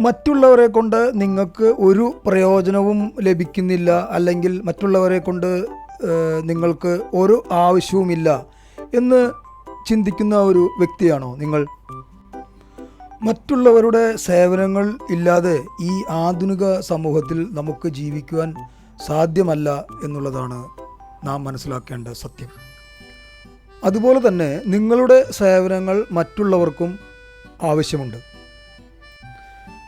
മറ്റുള്ളവരെ കൊണ്ട് നിങ്ങൾക്ക് ഒരു പ്രയോജനവും ലഭിക്കുന്നില്ല അല്ലെങ്കിൽ മറ്റുള്ളവരെ കൊണ്ട് നിങ്ങൾക്ക് ഒരു ആവശ്യവുമില്ല എന്ന് ചിന്തിക്കുന്ന ഒരു വ്യക്തിയാണോ നിങ്ങൾ? മറ്റുള്ളവരുടെ സേവനങ്ങൾ ഇല്ലാതെ ഈ ആധുനിക സമൂഹത്തിൽ നമുക്ക് ജീവിക്കുവാൻ സാധ്യമല്ല എന്നുള്ളതാണ് നാം മനസ്സിലാക്കേണ്ട സത്യം. അതുപോലെ തന്നെ നിങ്ങളുടെ സേവനങ്ങൾ മറ്റുള്ളവർക്കും ആവശ്യമുണ്ട്.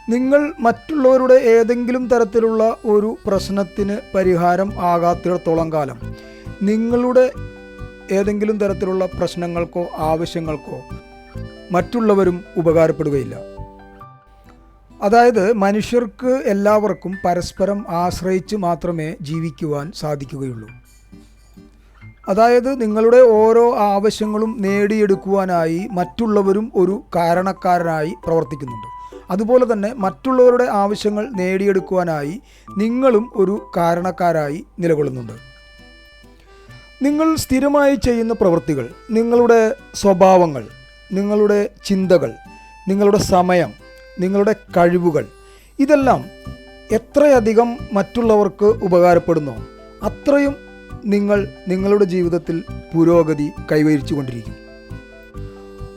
നിങ്ങൾ മറ്റുള്ളവരുടെ ഏതെങ്കിലും തരത്തിലുള്ള ഒരു പ്രശ്നത്തിന് പരിഹാരം ആകാത്തിടത്തോളം കാലം നിങ്ങളുടെ ഏതെങ്കിലും തരത്തിലുള്ള പ്രശ്നങ്ങൾക്കോ ആവശ്യങ്ങൾക്കോ മറ്റുള്ളവരും ഉപകാരപ്പെടുകയില്ല. അതായത് മനുഷ്യർക്ക് എല്ലാവർക്കും പരസ്പരം ആശ്രയിച്ച് മാത്രമേ ജീവിക്കുവാൻ സാധിക്കുകയുള്ളൂ. അതായത് നിങ്ങളുടെ ഓരോ ആവശ്യങ്ങളും നേടിയെടുക്കുവാനായി മറ്റുള്ളവരും ഒരു കാരണക്കാരനായി പ്രവർത്തിക്കുന്നുണ്ട്. അതുപോലെ തന്നെ മറ്റുള്ളവരുടെ ആവശ്യങ്ങൾ നേടിയെടുക്കുവാനായി നിങ്ങളും ഒരു കാരണക്കാരായി നിലകൊള്ളുന്നുണ്ട്. നിങ്ങൾ സ്ഥിരമായി ചെയ്യുന്ന പ്രവൃത്തികൾ നിങ്ങളുടെ സ്വഭാവങ്ങൾ നിങ്ങളുടെ ചിന്തകൾ നിങ്ങളുടെ സമയം നിങ്ങളുടെ കഴിവുകൾ ഇതെല്ലാം എത്രയധികം മറ്റുള്ളവർക്ക് ഉപകാരപ്പെടുന്നോ അത്രയും നിങ്ങൾ നിങ്ങളുടെ ജീവിതത്തിൽ പുരോഗതി കൈവരിച്ചു കൊണ്ടിരിക്കും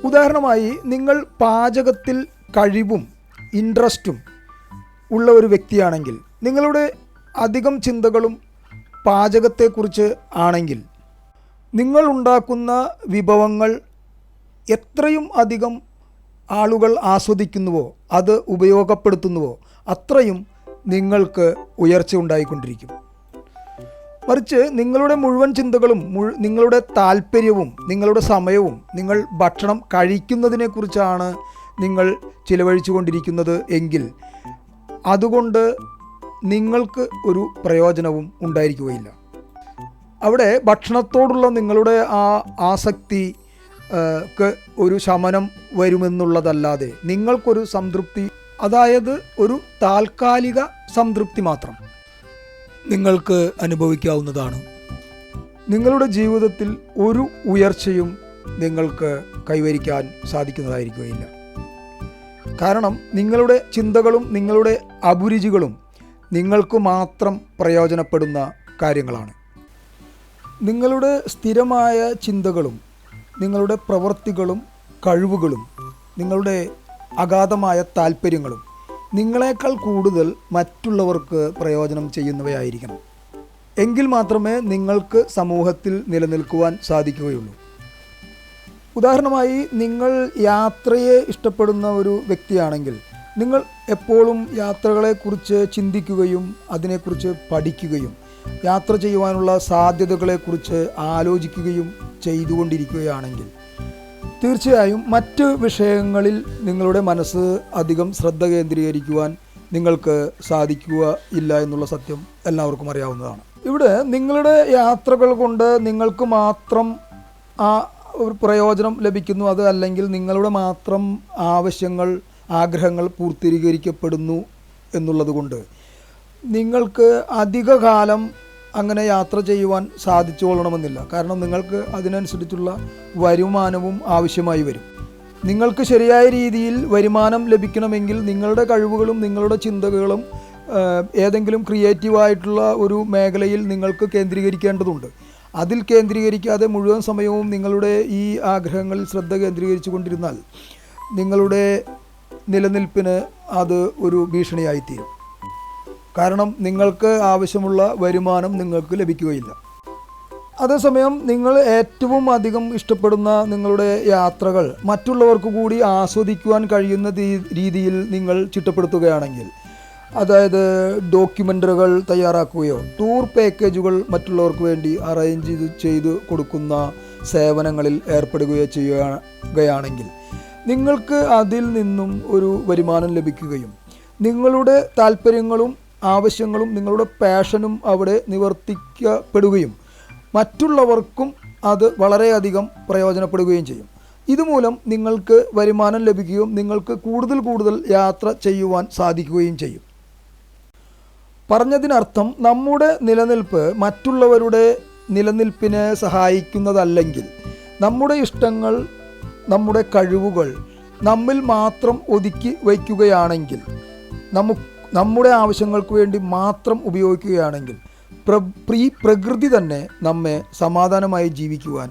ഉദാഹരണമായി നിങ്ങൾ പാചകത്തിൽ കഴിവും ഇൻട്രസ്റ്റും ഉള്ള ഒരു വ്യക്തിയാണെങ്കിൽ നിങ്ങളുടെ അധികം ചിന്തകളും പാചകത്തെക്കുറിച്ച് ആണെങ്കിൽ നിങ്ങൾ ഉണ്ടാക്കുന്ന വിഭവങ്ങൾ എത്രയും അധികം ആളുകൾ ആസ്വദിക്കുന്നുവോ അത് ഉപയോഗപ്പെടുത്തുന്നുവോ അത്രയും നിങ്ങൾക്ക് ഉയർച്ച ഉണ്ടായിക്കൊണ്ടിരിക്കും. മറിച്ച് നിങ്ങളുടെ മുഴുവൻ ചിന്തകളും നിങ്ങളുടെ താല്പര്യവും നിങ്ങളുടെ സമയവും നിങ്ങൾ ഭക്ഷണം കഴിക്കുന്നതിനെക്കുറിച്ചാണ് നിങ്ങൾ ചിലവഴിച്ചു കൊണ്ടിരിക്കുന്നത് എങ്കിൽ അതുകൊണ്ട് നിങ്ങൾക്ക് ഒരു പ്രയോജനവും ഉണ്ടായിരിക്കുകയില്ല. അവിടെ ഭക്ഷണത്തോടുള്ള നിങ്ങളുടെ ആ ആസക്തി ഒരു ശമനം വരുമെന്നുള്ളതല്ലാതെ നിങ്ങൾക്കൊരു സംതൃപ്തി അതായത് ഒരു താൽക്കാലിക സംതൃപ്തി മാത്രം. നിങ്ങൾക്ക് അനുഭവിക്കാവുന്നതാണ്. നിങ്ങളുടെ ജീവിതത്തിൽ ഒരു ഉയർച്ചയും നിങ്ങൾക്ക് കൈവരിക്കാൻ സാധിക്കുന്നതായിരിക്കുകയില്ല. കാരണം നിങ്ങളുടെ ചിന്തകളും നിങ്ങളുടെ അഭിരുചികളും നിങ്ങൾക്ക് മാത്രം പ്രയോജനപ്പെടുന്ന കാര്യങ്ങളാണ്. നിങ്ങളുടെ സ്ഥിരമായ ചിന്തകളും നിങ്ങളുടെ പ്രവൃത്തികളും കഴിവുകളും നിങ്ങളുടെ അഗാധമായ താല്പര്യങ്ങളും നിങ്ങളെക്കാൾ കൂടുതൽ മറ്റുള്ളവർക്ക് പ്രയോജനം ചെയ്യുന്നവയായിരിക്കണം. എങ്കിൽ മാത്രമേ നിങ്ങൾക്ക് സമൂഹത്തിൽ നിലനിൽക്കുവാൻ സാധിക്കുകയുള്ളൂ. ഉദാഹരണമായി നിങ്ങൾ യാത്രയെ ഇഷ്ടപ്പെടുന്ന ഒരു വ്യക്തിയാണെങ്കിൽ നിങ്ങൾ എപ്പോഴും യാത്രകളെക്കുറിച്ച് ചിന്തിക്കുകയും അതിനെക്കുറിച്ച് പഠിക്കുകയും യാത്ര ചെയ്യുവാനുള്ള സാധ്യതകളെക്കുറിച്ച് ആലോചിക്കുകയും ചെയ്തുകൊണ്ടിരിക്കുകയാണെങ്കിൽ തീർച്ചയായും മറ്റ് വിഷയങ്ങളിൽ നിങ്ങളുടെ മനസ്സ് അധികം ശ്രദ്ധ കേന്ദ്രീകരിക്കുവാൻ നിങ്ങൾക്ക് സാധിക്കുക ഇല്ല എന്നുള്ള സത്യം എല്ലാവർക്കും അറിയാവുന്നതാണ്. ഇവിടെ നിങ്ങളുടെ യാത്രകൾ കൊണ്ട് നിങ്ങൾക്ക് മാത്രം ആ ഒരു പ്രയോജനം ലഭിക്കുന്നു. അത് അല്ലെങ്കിൽ നിങ്ങളുടെ മാത്രം ആവശ്യങ്ങൾ ആഗ്രഹങ്ങൾ പൂർത്തീകരിക്കപ്പെടുന്നു എന്നുള്ളത് കൊണ്ട് നിങ്ങൾക്ക് അധിക കാലം അങ്ങനെ യാത്ര ചെയ്യുവാൻ സാധിച്ചു കൊള്ളണമെന്നില്ല കാരണം നിങ്ങൾക്ക് അതിനനുസരിച്ചുള്ള വരുമാനവും ആവശ്യമായി വരും. നിങ്ങൾക്ക് ശരിയായ രീതിയിൽ വരുമാനം ലഭിക്കണമെങ്കിൽ നിങ്ങളുടെ കഴിവുകളും നിങ്ങളുടെ ചിന്തകളും ഏതെങ്കിലും ക്രിയേറ്റീവായിട്ടുള്ള ഒരു മേഖലയിൽ നിങ്ങൾക്ക് കേന്ദ്രീകരിക്കേണ്ടതുണ്ട്. അതിൽ കേന്ദ്രീകരിക്കാതെ മുഴുവൻ സമയവും നിങ്ങളുടെ ഈ ആഗ്രഹങ്ങളിൽ ശ്രദ്ധ കേന്ദ്രീകരിച്ചു കൊണ്ടിരുന്നാൽ നിങ്ങളുടെ നിലനിൽപ്പിന് അത് ഒരു ഭീഷണിയായിത്തീരും. കാരണം നിങ്ങൾക്ക് ആവശ്യമുള്ള വരുമാനം നിങ്ങൾക്ക് ലഭിക്കുകയില്ല. അതേസമയം നിങ്ങൾ ഏറ്റവും അധികം ഇഷ്ടപ്പെടുന്ന നിങ്ങളുടെ യാത്രകൾ മറ്റുള്ളവർക്ക് കൂടി ആസ്വദിക്കുവാൻ കഴിയുന്ന രീതിയിൽ നിങ്ങൾ ചിട്ടപ്പെടുത്തുകയാണെങ്കിൽ അതായത് ഡോക്യുമെന്ററികൾ തയ്യാറാക്കുകയോ ടൂർ പാക്കേജുകൾ മറ്റുള്ളവർക്ക് വേണ്ടി അറേഞ്ച് ചെയ്ത് ചെയ്ത് കൊടുക്കുന്ന സേവനങ്ങളിൽ ഏർപ്പെടുകയോ ചെയ്യുകയാണെങ്കിൽ നിങ്ങൾക്ക് അതിൽ നിന്നും ഒരു വരുമാനം ലഭിക്കുകയും നിങ്ങളുടെ താല്പര്യങ്ങളും ആവശ്യങ്ങളും നിങ്ങളുടെ പാഷനും അവിടെ നിവർത്തിക്കപ്പെടുകയും മറ്റുള്ളവർക്കും അത് വളരെയധികം പ്രയോജനപ്പെടുകയും ചെയ്യും. ഇതുമൂലം നിങ്ങൾക്ക് വരുമാനം ലഭിക്കുകയും നിങ്ങൾക്ക് കൂടുതൽ കൂടുതൽ യാത്ര ചെയ്യുവാൻ സാധിക്കുകയും ചെയ്യും. പറഞ്ഞതിനർത്ഥം നമ്മുടെ നിലനിൽപ്പ് മറ്റുള്ളവരുടെ നിലനിൽപ്പിനെ സഹായിക്കുന്നതല്ലെങ്കിൽ നമ്മുടെ ഇഷ്ടങ്ങൾ നമ്മുടെ കഴിവുകൾ നമ്മിൽ മാത്രം ഒതുക്കി വയ്ക്കുകയാണെങ്കിൽ നമു നമ്മുടെ ആവശ്യങ്ങൾക്ക് വേണ്ടി മാത്രം ഉപയോഗിക്കുകയാണെങ്കിൽ പ്ര പ്രീ പ്രകൃതി തന്നെ നമ്മെ സമാധാനമായി ജീവിക്കുവാൻ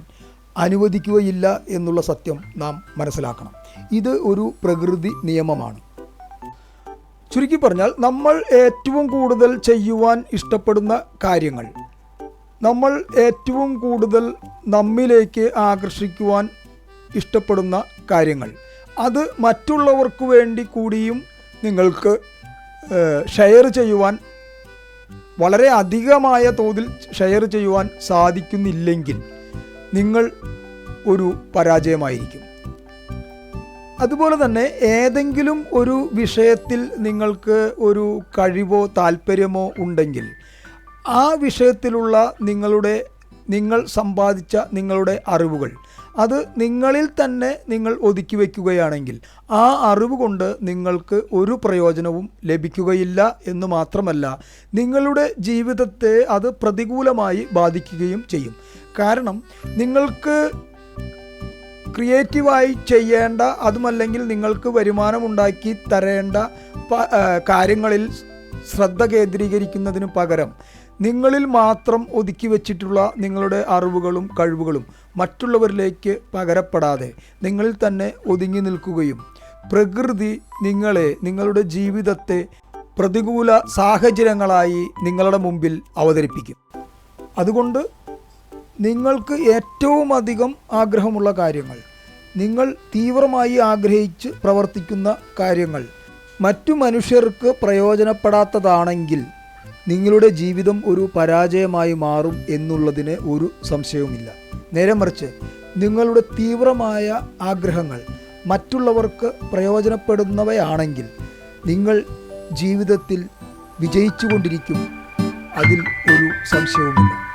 അനുവദിക്കുകയില്ല എന്നുള്ള സത്യം നാം മനസ്സിലാക്കണം. ഇത് ഒരു പ്രകൃതി നിയമമാണ്. ചുരുക്കി പറഞ്ഞാൽ നമ്മൾ ഏറ്റവും കൂടുതൽ ചെയ്യുവാൻ ഇഷ്ടപ്പെടുന്ന കാര്യങ്ങൾ നമ്മൾ ഏറ്റവും കൂടുതൽ നമ്മിലേക്ക് ആകർഷിക്കുവാൻ ഇഷ്ടപ്പെടുന്ന കാര്യങ്ങൾ അത് മറ്റുള്ളവർക്ക് വേണ്ടി കൂടിയും നിങ്ങൾക്ക് ഷെയർ ചെയ്യുവാൻ വളരെ അധികമായ തോതിൽ ഷെയർ ചെയ്യുവാൻ സാധിക്കുന്നില്ലെങ്കിൽ നിങ്ങൾ ഒരു പരാജയമായിരിക്കും. അതുപോലെ തന്നെ ഏതെങ്കിലും ഒരു വിഷയത്തിൽ നിങ്ങൾക്ക് ഒരു കഴിവോ താല്പര്യമോ ഉണ്ടെങ്കിൽ ആ വിഷയത്തിലുള്ള നിങ്ങളുടെ നിങ്ങൾ സമ്പാദിച്ച നിങ്ങളുടെ അറിവുകൾ അത് നിങ്ങളിൽ തന്നെ നിങ്ങൾ ഒതുക്കി വയ്ക്കുകയാണെങ്കിൽ ആ അറിവ് കൊണ്ട് നിങ്ങൾക്ക് ഒരു പ്രയോജനവും ലഭിക്കുകയില്ല എന്ന് മാത്രമല്ല നിങ്ങളുടെ ജീവിതത്തെ അത് പ്രതികൂലമായി ബാധിക്കുകയും ചെയ്യും. കാരണം നിങ്ങൾക്ക് ക്രിയേറ്റീവായി ചെയ്യേണ്ട അതുമല്ലെങ്കിൽ നിങ്ങൾക്ക് വരുമാനമുണ്ടാക്കി തരേണ്ട കാര്യങ്ങളിൽ ശ്രദ്ധ കേന്ദ്രീകരിക്കുന്നതിന് പകരം നിങ്ങളിൽ മാത്രം ഒതുക്കി വച്ചിട്ടുള്ള നിങ്ങളുടെ അറിവുകളും കഴിവുകളും മറ്റുള്ളവരിലേക്ക് പകരപ്പെടാതെ നിങ്ങളിൽ തന്നെ ഒതുങ്ങി നിൽക്കുകയും പ്രകൃതി നിങ്ങളെ നിങ്ങളുടെ ജീവിതത്തെ പ്രതികൂല സാഹചര്യങ്ങളായി നിങ്ങളുടെ മുമ്പിൽ അവതരിപ്പിക്കും. അതുകൊണ്ട് നിങ്ങൾക്ക് ഏറ്റവും അധികം ആഗ്രഹമുള്ള കാര്യങ്ങൾ നിങ്ങൾ തീവ്രമായി ആഗ്രഹിച്ച് പ്രവർത്തിക്കുന്ന കാര്യങ്ങൾ മറ്റു മനുഷ്യർക്ക് പ്രയോജനപ്പെടാത്തതാണെങ്കിൽ നിങ്ങളുടെ ജീവിതം ഒരു പരാജയമായി മാറും എന്നുള്ളതിന് ഒരു സംശയവുമില്ല. നേരെ മറിച്ച് നിങ്ങളുടെ തീവ്രമായ ആഗ്രഹങ്ങൾ മറ്റുള്ളവർക്ക് പ്രയോജനപ്പെടുന്നവയാണെങ്കിൽ നിങ്ങൾ ജീവിതത്തിൽ വിജയിച്ചുകൊണ്ടിരിക്കും. അതിൽ ഒരു സംശയവുമില്ല.